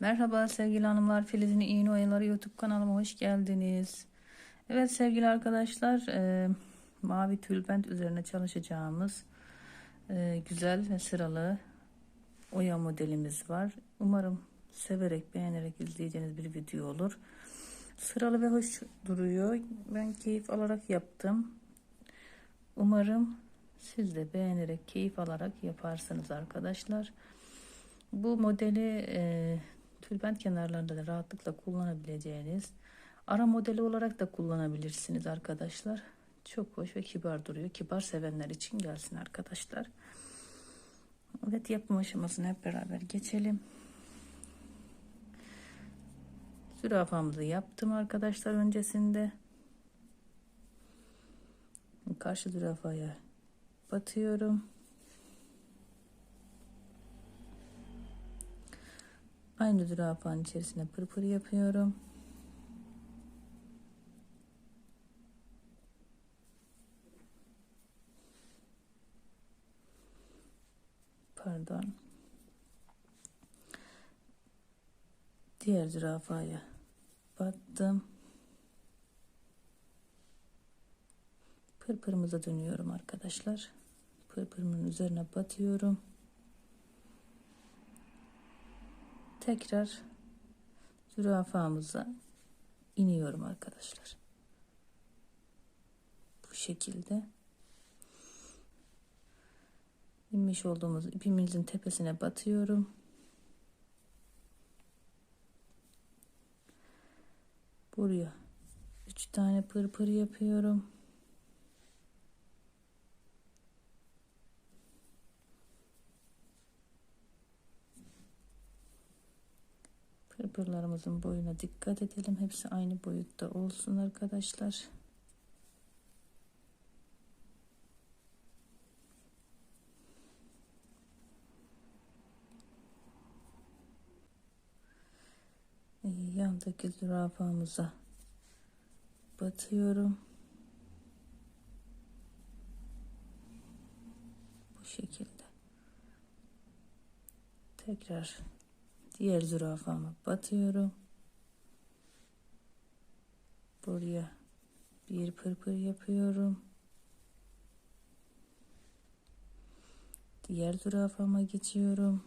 Merhaba sevgili hanımlar, Filiz'in İğne Oyaları YouTube kanalıma hoş geldiniz. Evet sevgili arkadaşlar, e, mavi tülbent üzerine çalışacağımız e, güzel ve sıralı oya modelimiz var. Umarım severek, beğenerek izleyeceğiniz bir video olur. Sıralı ve hoş duruyor. Ben keyif alarak yaptım. Umarım siz de beğenerek, keyif alarak yaparsınız arkadaşlar. Bu modeli e, tülbent kenarlarında da rahatlıkla kullanabileceğiniz ara modeli olarak da kullanabilirsiniz arkadaşlar. Çok hoş ve kibar duruyor. Kibar sevenler için gelsin arkadaşlar. Evet yapım aşamasını hep beraber geçelim. Zürafamızı yaptım arkadaşlar öncesinde. Karşı zürafaya batıyorum. Aynı zürafanın içerisine pırpır yapıyorum. Pardon. Diğer zürafaya battım. Pırpırımıza dönüyorum arkadaşlar. Pırpırımın üzerine batıyorum. Tekrar zürafamıza iniyorum arkadaşlar. Bu şekilde inmiş olduğumuz ipimizin tepesine batıyorum. Buraya üç tane pırpır yapıyorum. Pırpırlarımızın boyuna dikkat edelim. Hepsi aynı boyutta olsun arkadaşlar. Yandaki zürafamıza batıyorum. Bu şekilde. Tekrar diğer zürafama batıyorum. Buraya bir pırpır yapıyorum. Diğer zürafama geçiyorum.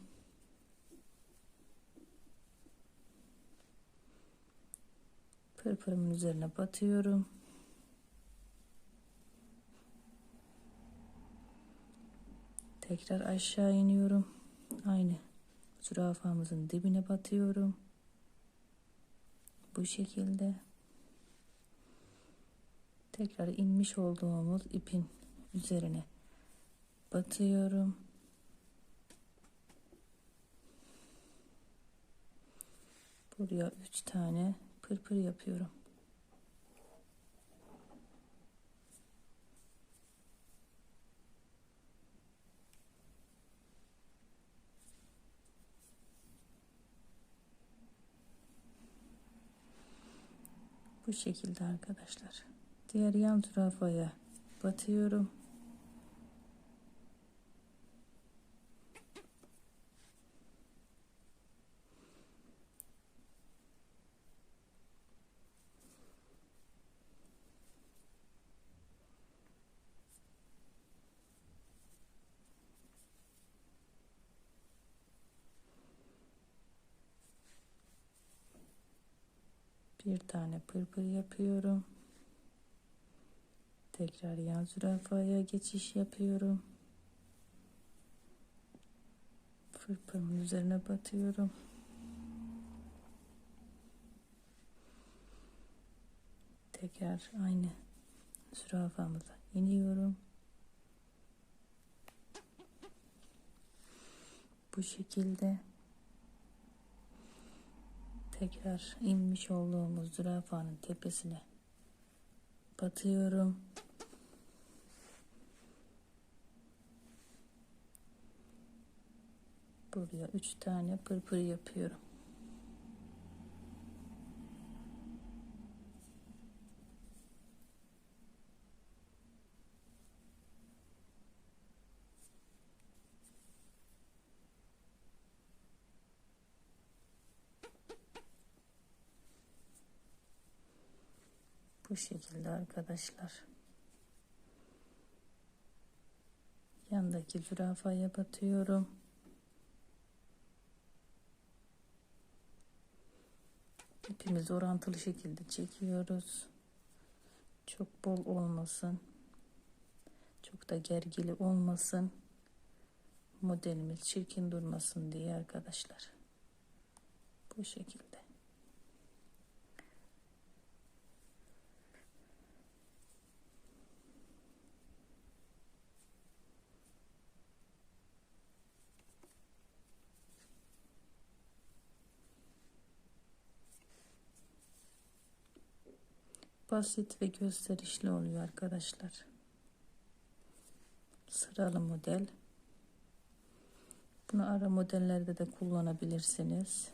Pırpırımın üzerine batıyorum. Tekrar aşağı iniyorum. Aynı zürafamızın dibine batıyorum. Bu şekilde tekrar inmiş olduğumuz ipin üzerine batıyorum. Buraya üç tane pırpır yapıyorum. Bu şekilde arkadaşlar. Diğer yan zürafaya batıyorum. Bir tane pırpır yapıyorum. Tekrar yan zürafaya geçiş yapıyorum. Pırpırımın üzerine batıyorum. Tekrar aynı zürafamıza iniyorum. Bu şekilde tekrar inmiş olduğumuz zürafanın tepesine batıyorum. Buraya üç tane pırpır yapıyorum. Bu şekilde arkadaşlar. Yandaki zürafaya batıyorum. İpimizi orantılı şekilde çekiyoruz. Çok bol olmasın. Çok da gergili olmasın. Modelimiz çirkin durmasın diye arkadaşlar. Bu şekilde. Basit ve gösterişli oluyor arkadaşlar. Sıralı model. Bunu ara modellerde de kullanabilirsiniz.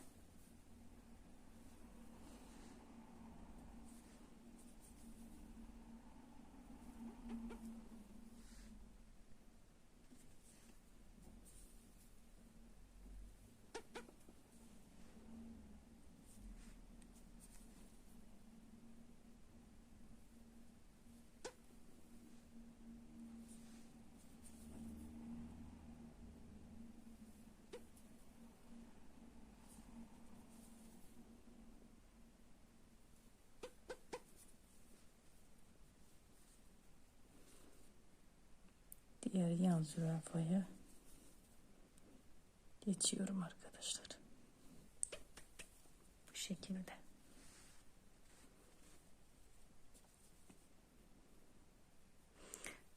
Diğer yan zürafaya geçiyorum arkadaşlar. Bu şekilde.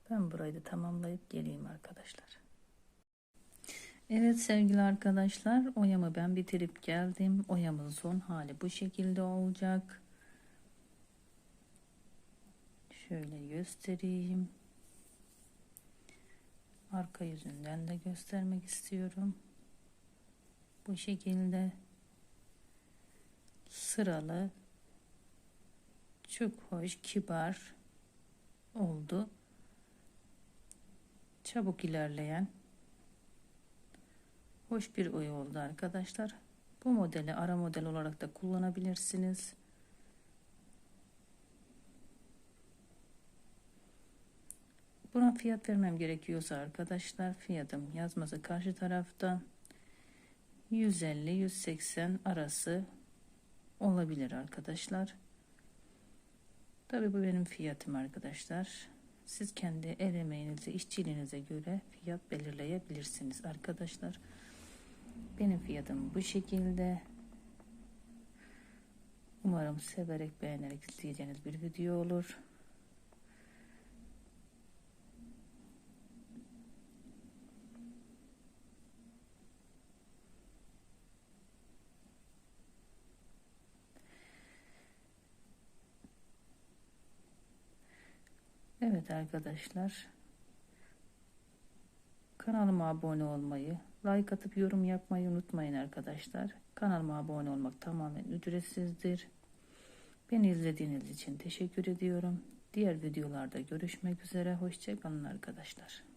Ben burayı da tamamlayıp geleyim arkadaşlar. Evet sevgili arkadaşlar oyamı ben bitirip geldim. Oyamın son hali bu şekilde olacak. Şöyle göstereyim arka yüzünden de göstermek istiyorum. Bu şekilde sıralı çok hoş kibar oldu. Çabuk ilerleyen hoş bir oy oldu arkadaşlar. Bu modeli ara model olarak da kullanabilirsiniz. Buna fiyat vermem gerekiyorsa arkadaşlar fiyatım yazması karşı tarafta 150-180 arası olabilir arkadaşlar. Tabi bu benim fiyatım arkadaşlar. Siz kendi el emeğinize, işçiliğinize göre fiyat belirleyebilirsiniz arkadaşlar. Benim fiyatım bu şekilde. Umarım severek beğenerek izleyeceğiniz bir video olur. Evet arkadaşlar. Kanalıma abone olmayı, like atıp yorum yapmayı unutmayın arkadaşlar. Kanalıma abone olmak tamamen ücretsizdir. Beni izlediğiniz için teşekkür ediyorum. Diğer videolarda görüşmek üzere. Hoşçakalın arkadaşlar.